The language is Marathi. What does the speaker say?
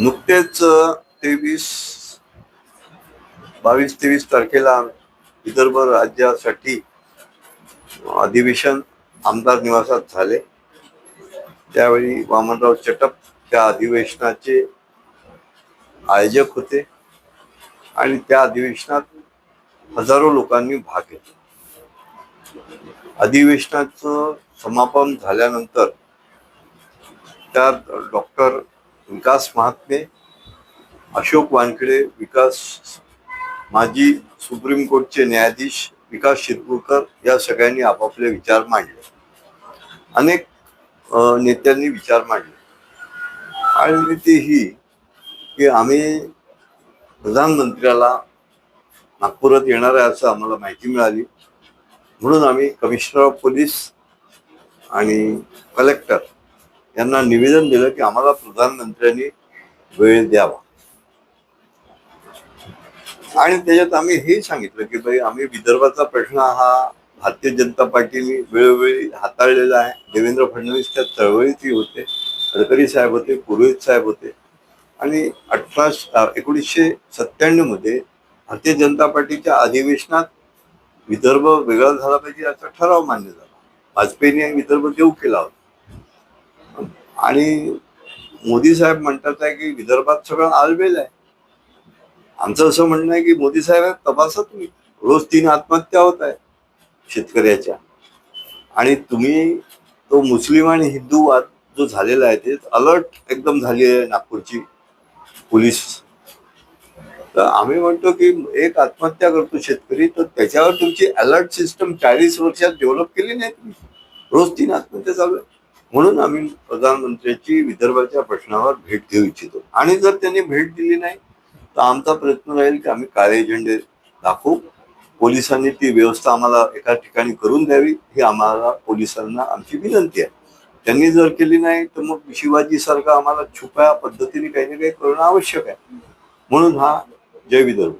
नुकतेच तेवीस बावीस तेवीस तारखेला विदर्भ राज्यासाठी अधिवेशन आमदार निवासात झाले. त्यावेळी वामनराव चटप त्या अधिवेशनाचे आयोजक होते आणि त्या अधिवेशनात हजारो लोकांनी भाग घेतला. अधिवेशनाचं समापन झाल्यानंतर त्यात डॉक्टर विकास महात्मे अशोक वानखेडे विकास माजी सुप्रीम कोर्टचे न्यायाधीश विकास शिरपूरकर या सगळ्यांनी आपापले विचार मांडले. अनेक नेत्यांनी विचार मांडले. आणि ती ही की आम्ही प्रधानमंत्र्याला नागपुरात येणार आहे असं आम्हाला माहिती मिळाली. म्हणून आम्ही कमिशनर ऑफ पोलीस आणि कलेक्टर यांना निवेदन दिलं की आम्हाला प्रधानमंत्र्यांनी वेळ द्यावा. आणि त्याच्यात आम्ही हे सांगितलं की भाई आम्ही विदर्भाचा प्रश्न हा भारतीय जनता पार्टीने वेळोवेळी हाताळलेला आहे. देवेंद्र फडणवीस त्या चळवळीतही होते गडकरी साहेब होते पुरोहित साहेब होते. आणि अठरा एकोणीसशे सत्त्याण्णवमध्ये भारतीय जनता पार्टीच्या अधिवेशनात विदर्भ वेगळा झाला पाहिजे याचा ठराव मान्य झाला. वाजपेयीने विदर्भ देऊ केला होता. आणि मोदी साहेब म्हणतात आहे की विदर्भात सगळं आलबेल आहे. आमचं असं म्हणणं आहे की मोदी साहेब तपासा तुम्ही. रोज तीन आत्महत्या होत आहे शेतकऱ्याच्या. आणि तुम्ही तो मुस्लिम आणि हिंदू वाद जो झालेला आहे ते अलर्ट एकदम झाली आहे नागपूरची पोलीस. तर आम्ही म्हणतो की एक आत्महत्या करतो शेतकरी तर त्याच्यावर तुमची अलर्ट सिस्टम चाळीस वर्षात डेव्हलप केली नाही तुम्ही. रोज तीन आत्महत्या चालू आहे. म्हणून आम्ही प्रधानमंत्र्यांची विदर्भाच्या प्रश्नावर भेट घेऊ इच्छितो. आणि जर त्यांनी भेट दिली नाही तर आमचा प्रयत्न राहील की आम्ही काळे झेंडे दाखवू. पोलिसांनी ती व्यवस्था आम्हाला एका ठिकाणी करून द्यावी ही आम्हाला पोलिसांना आमची विनंती आहे. त्यांनी जर केली नाही तर मग शिवाजीसारखा आम्हाला छुप्या पद्धतीने काही ना काही करणं आवश्यक आहे. म्हणून हा जय विदर्भ.